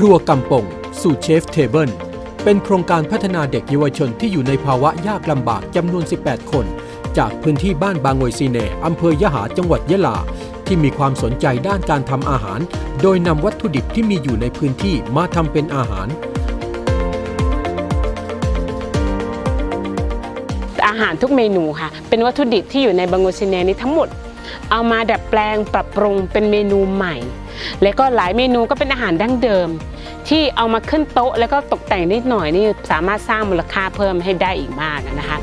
ครัวกำปงสู่เชฟเทเบิลเป็นโครงการพัฒนาเด็กเยาวชนที่อยู่ในภาวะยากลำบากจำนวน 18 คน จากพื้นที่บ้านบางวยซีเนอำเภอยะหาจังหวัดยะลา ที่มีความสนใจด้านการทำอาหาร โดยนำวัตถุดิบที่มีอยู่ในพื้นที่มาทำเป็นอาหารอาหารทุกเมนูค่ะ เป็นวัตถุดิบที่อยู่ในบังโกซิเนนี้ทั้งหมด เอามาดัดแปลงปรับปรุงเป็นเมนูใหม่ และก็หลายเมนูก็เป็นอาหารดั้งเดิม ที่เอามาขึ้นโต๊ะแล้วก็ตกแต่งนิดหน่อยนี่สามารถสร้างมูลค่าเพิ่มให้ได้อีกมากนะคะ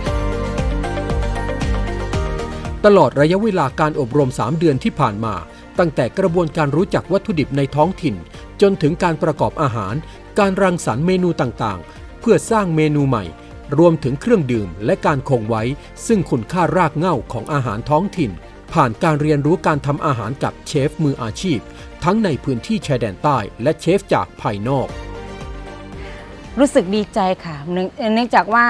ตลอดระยะเวลาการอบรม 3 เดือนที่ผ่านมา ตั้งแต่กระบวนการรู้จักวัตถุดิบในท้องถิ่น จนถึงการประกอบอาหาร การรังสรรค์เมนูต่างๆ เพื่อสร้างเมนูใหม่ รวมถึงเครื่องดื่มและการคงไว้ ซึ่งคุณค่ารากเหง้าของอาหารท้องถิ่น ผ่านการเรียนรู้การทำอาหารกับเชฟมืออาชีพ ทั้งในพื้นที่ชายแดนใต้ และเชฟจากภายนอก รู้สึกดีใจค่ะเนื่องเนื่องจากว่า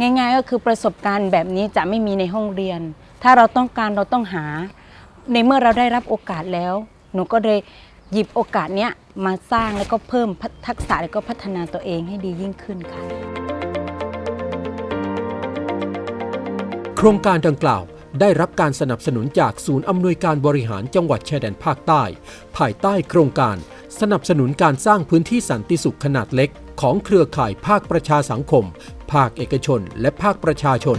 ง่าย ๆ ก็คือประสบการณ์แบบนี้จะไม่มีในห้องเรียน ถ้าเราต้องการเราต้องหา ในเมื่อเราได้รับโอกาสแล้ว หนูก็เลยหยิบโอกาสเนี้ยมาสร้างแล้วก็เพิ่มทักษะแล้วก็พัฒนาตัวเองให้ดียิ่งขึ้นค่ะ โครงการดังกล่าว ได้รับการสนับสนุนจากศูนย์อำนวยการบริหารจังหวัดชายแดนภาคใต้ ภายใต้โครงการ สนับสนุนการสร้างพื้นที่สันติสุขขนาดเล็ก ของเครือข่ายภาคประชาสังคม ภาคเอกชน และภาคประชาชน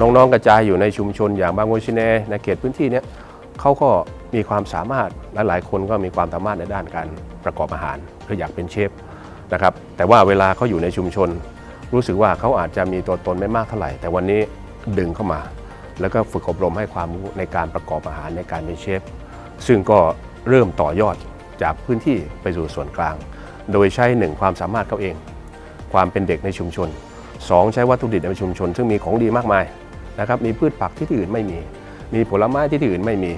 น้องๆกระจายอยู่ในชุมชนอย่างบางโงชินเนในเขตพื้นที่เนี้ยเขาก็มีความสามารถและหลายคนก็มีความสามารถในด้านการประกอบอาหารหรืออยากเป็นเชฟนะครับแต่ว่าเวลาเขาอยู่ในชุมชน รู้สึกว่าเขาอาจจะมีตัวตนไม่มากเท่าไหร่ แต่วันนี้ดึงเข้ามา แล้วก็ฝึกอบรมให้ความรู้ในการประกอบอาหารในการเป็นเชฟ ซึ่งก็เริ่มต่อยอดจากพื้นที่ไปสู่ส่วนกลาง โดยใช้หนึ่งความสามารถเขาเอง ความเป็นเด็กในชุมชน 2 ใช้วัตถุดิบในชุมชน ซึ่งมีของดีมากมายนะครับมีพืชผักที่ที่อื่นไม่มี มีผลไม้ที่ที่อื่นไม่มี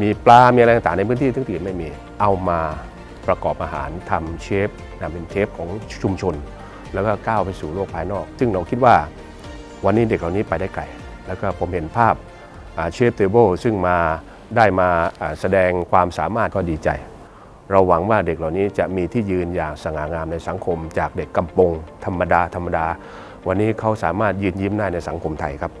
มีปลา มีอะไรต่างๆในพื้นที่ที่อื่นไม่มี เอามาประกอบอาหารทำเชฟนะเป็นเชฟของชุมชน แล้วก็ก้าวไปสู่โลกภายนอก ซึ่งเราคิดว่าวันนี้เด็กเหล่านี้ไปได้ไกล แล้วก็ผมเห็นภาพเชฟเทเบิลซึ่งมาได้มาอ่าแสดงความสามารถก็ดีใจ เราหวังว่าเด็กเหล่านี้จะมีที่ยืนอย่างสง่างามในสังคม จากเด็กกำปงธรรมดาธรรมดา วันนี้เขาสามารถยืนยิ้มได้ในสังคมไทยครับ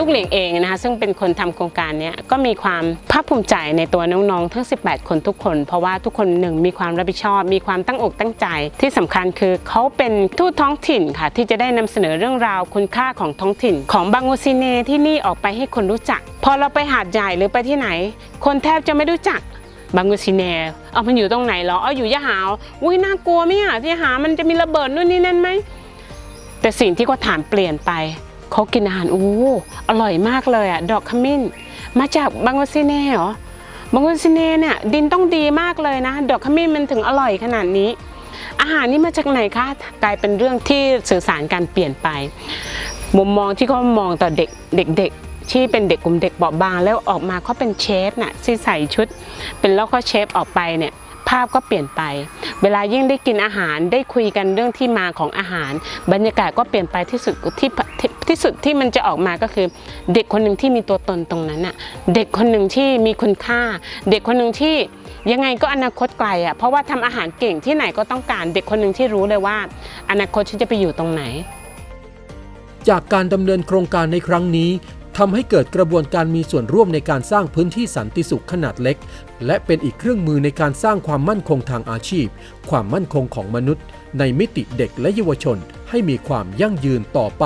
ลูกเหลียงเองนะคะซึ่งเป็นคนทำโครงการนี้ก็มีความภาคภูมิใจในตัวน้องๆ ทั้ง 18 คนทุกคน เพราะว่าทุกคนหนึ่งมีความรับผิดชอบ มีความตั้งอกตั้งใจ ที่สำคัญคือเขาเป็นทูตท้องถิ่นค่ะ ที่จะได้นำเสนอเรื่องราวคุณค่าของท้องถิ่น ของบางโงซิเนที่นี่ออกไปให้คนรู้จัก พอเราไปหาดใหญ่หรือไปที่ไหน คนแทบจะไม่รู้จักบางกุซิเนเอามันอยู่ตรงไหนหรอเอาอยู่ยะหาว อุ้ยน่ากลัวไหมอะยะหามันจะมีระเบิดนู่นนี่นั่นไหม แต่สิ่งที่เขาถามเปลี่ยนไป เขากินอาหารโอ้อร่อยมากเลยอะดอกขมิ้น มาจากบางกอกซิเน่เหรอบางกอกซิเน่เนี่ยดินต้องดีมากเลยนะ ดอกขมิ้นมันถึงอร่อยขนาดนี้ อาหารนี่มาจากไหนคะกลายเป็นเรื่องที่สื่อสารการเปลี่ยนไปมุมมองที่เขามองต่อเด็กเด็กๆที่เป็นเด็กกลุ่มเด็กเบาบาง แล้วออกมาเขาเป็นเชฟน่ะที่ใส่ชุด เป็นแล้วก็เชฟออกไปเนี่ยภาพก็เปลี่ยนไป เวลายิ่งได้กินอาหารได้คุยกันเรื่องที่มาของอาหาร บรรยากาศก็เปลี่ยนไปที่สุดที่ ที่สุดที่มันจะออกมาก็คือ เด็กคนหนึ่งที่มีตัวตนตรงนั้นน่ะเด็กคนหนึ่งที่มีคุณค่า เด็กคนหนึ่งที่ยังไงก็อนาคตไกลอะเพราะว่าทำอาหารเก่งที่ไหนก็ต้องการ เด็กคนหนึ่งที่รู้เลยว่า อนาคตฉันจะไปอยู่ตรงไหน จากการดำเนินโครงการในครั้งนี้ทำให้เกิดกระบวนการมีส่วนร่วมในการสร้างพื้นที่สันติสุขขนาดเล็ก และเป็นอีกเครื่องมือในการสร้างความมั่นคงทางอาชีพ ความมั่นคงของมนุษย์ ในมิติเด็กและเยาวชน ให้มีความยั่งยืนต่อไป